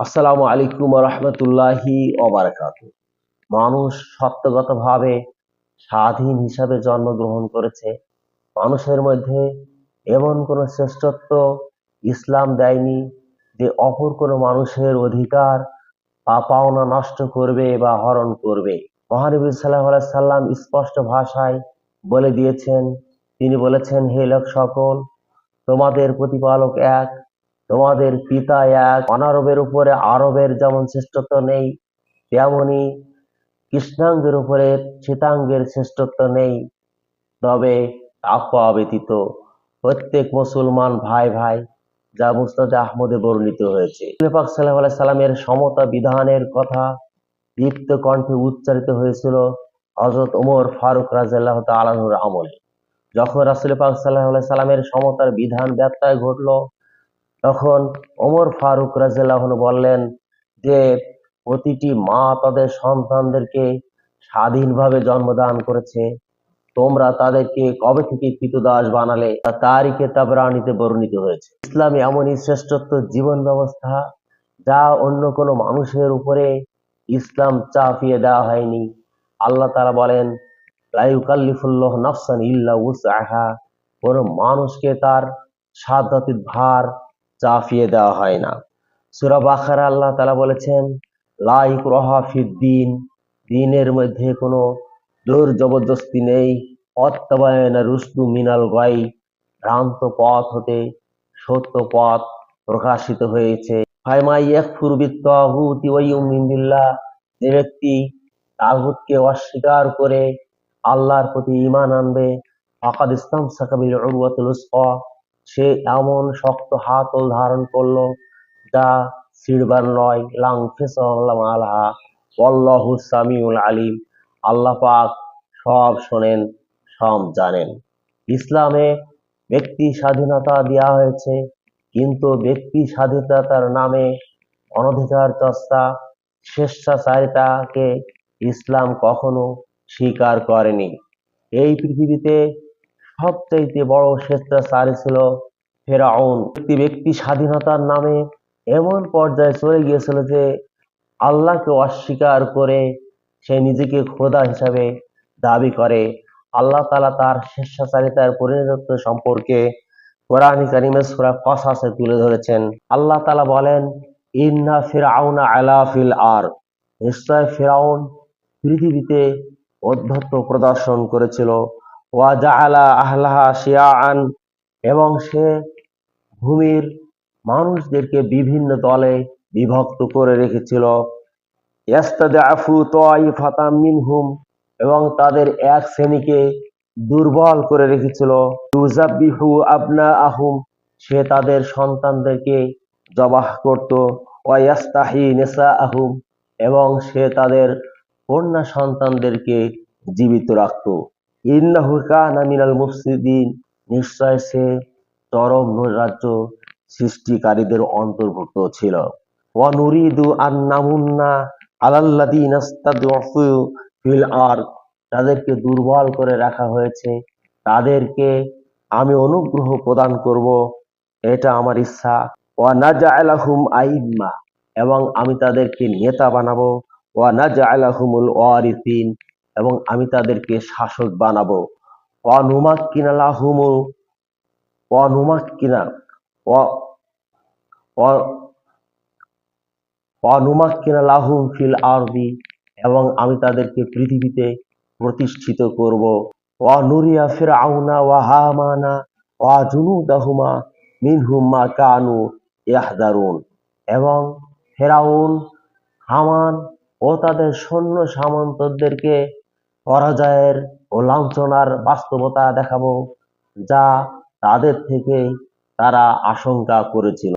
আসসালামু আলাইকুম রহমতুল্লাহি ওবারাকাত। মানুষ সত্যগতভাবে স্বাধীন হিসাবে জন্মগ্রহণ করেছে। মানুষের মধ্যে এমন কোনো শ্রেষ্ঠত্ব ইসলাম দেয়নি যে অপর কোনো মানুষের অধিকার বা পাওনা নষ্ট করবে বা হরণ করবে। মহানবী সাল্লাহ সাল্লাম স্পষ্ট ভাষায় বলে দিয়েছেন। তিনি বলেছেন, হে লোক সকল, তোমাদের প্রতিপালক এক তোমাদের পিতা এক, অনারবের উপরে আরবের যেমন শ্রেষ্ঠত্ব নেই, তেমনি কৃষ্ণাঙ্গের উপরে শ্বেতাঙ্গের শ্রেষ্ঠত্ব নেই। তবে তাকওয়া ব্যতীত প্রত্যেক মুসলমান ভাই ভাই যা মুস্তাদ আহমদে বর্ণিত হয়েছে। পাক সাল্লাহ সমতা বিধানের কথা দীপ্ত কণ্ঠে উচ্চারিত হয়েছিল হজরত ওমর ফারুক রাজিয়াল্লাহ তালাহুর আমলে। যখন রাসুল পাক সাল্লাহ সাল্লামের সমতার বিধান ব্যত্যয় ঘটলো তখন ওমর ফারুক রাজিয়াল্লাহ বললেন যে, প্রতিটি মা তাদের সন্তানদেরকে স্বাধীনভাবে জন্মদান করেছে। তোমরা তাদেরকে কবে থেকে কৃতদাস বানালে? তারিখে তাবরানিতে বর্ণিত হয়েছে। ইসলামে এমনই শ্রেষ্ঠত্ব জীবন ব্যবস্থা যা অন্য কোনো মানুষের উপরে ইসলাম চাপিয়ে দেওয়া হয়নি। আল্লাহ তারা বলেন লাইকাল্লিফুল্লাহ নফসান ইল্লা উসআহা। কোনো মানুষকে তার সাধ্যাতীত ভার চাপিয়ে দেওয়া হয় না। সুরা বাখারা আল্লাহ তালা বলেছেন লাইক রহা দিন, দিনের মধ্যে কোনো জোর জবরদস্তি নেই। অত্যাবায়না রুস্তু মিনাল গাই ভ্রান্ত পথ হতে সত্য পথ প্রকাশিত হয়েছে। যে ব্যক্তি তাগুতকে অস্বীকার করে আল্লাহর প্রতি ইমান আনবে, ফাকাদ ইসলাম সাকাবিল সে এমন শক্ত হাতল ধারণ করল যা ছিড়বার নয়। লাং অল্লাহু সামিউল আলিম। আল্লাহ পাক সব শোনেন, সব জানেন। ইসলামে ব্যক্তি স্বাধীনতা দেওয়া হয়েছে, কিন্তু ব্যক্তি স্বাধীনতার নামে অনধিকার চর্চা, স্বেচ্ছাচারিতাকে ইসলাম কখনো স্বীকার করেনি। এই পৃথিবীতে সবচাইতে বড় স্বেচ্ছাচারী ছিল ফেরাউন। ব্যক্তি ব্যক্তি স্বাধীনতার নামে এমন পর্যায়ে চলে গিয়েছিল যে আল্লাহকে অস্বীকার করে সে নিজেকে খোদা হিসাবে দাবি করে। আল্লাহ তালা তার স্বেচ্ছাচারিতার পরিণত সম্পর্কে কোরআন কারিমে সুরা কসাসে তুলে ধরেছেন। আল্লাহ তালা বলেন, ইন্না ফিরাউনা আলা ফিল আর নিশ্চয় ফিরাউন পৃথিবীতে অধ্যত্ত প্রদর্শন করেছিল। ওয়া জাআলা আহলাহা শিয়াআন, এবং সে ভূমির মানুষদেরকে বিভিন্ন দলে বিভক্ত করে রেখেছিল। এবং তাদের এক শ্রেণীকে দুর্বল করে রেখেছিল। আবনা আহুম সে তাদের সন্তানদেরকে জবাহ করত। ওয়াস্তাহি নেসা আহুম এবং সে তাদের কন্যা সন্তানদেরকে জীবিত রাখত। নিশ্চয় সে চরম সৃষ্টিকারীদের অন্তর্ভুক্ত ছিল। তাদেরকে দুর্বল করে রাখা হয়েছে, তাদেরকে আমি অনুগ্রহ প্রদান করব। এটা আমার ইচ্ছা। আইম্মা, এবং আমি তাদেরকে নেতা বানাবো। ওয়া নাজআলাহুমুল ওয়ারিসিন এবং আমি তাদেরকে শাসক বানাবো। লাহুমু ওয়া নুমাক্কিনা ওয়া ওয়া ওয়া লাহুম ফিল আরদি, এবং আমি তাদেরকে পৃথিবীতে প্রতিষ্ঠিত করব। নুরিয়া ফিরআউনা ওয়া হামানা, ওয়া জুনুদাহুমা মিনহুম মা কানু ইয়াহদারুন। এবং ফেরাউন হামান ও তাদের সৈন্য সামন্তদেরকে পরাজয়ের ও লাঞ্ছনার বাস্তবতা দেখাবো যা তাদের থেকে তারা আশঙ্কা করেছিল।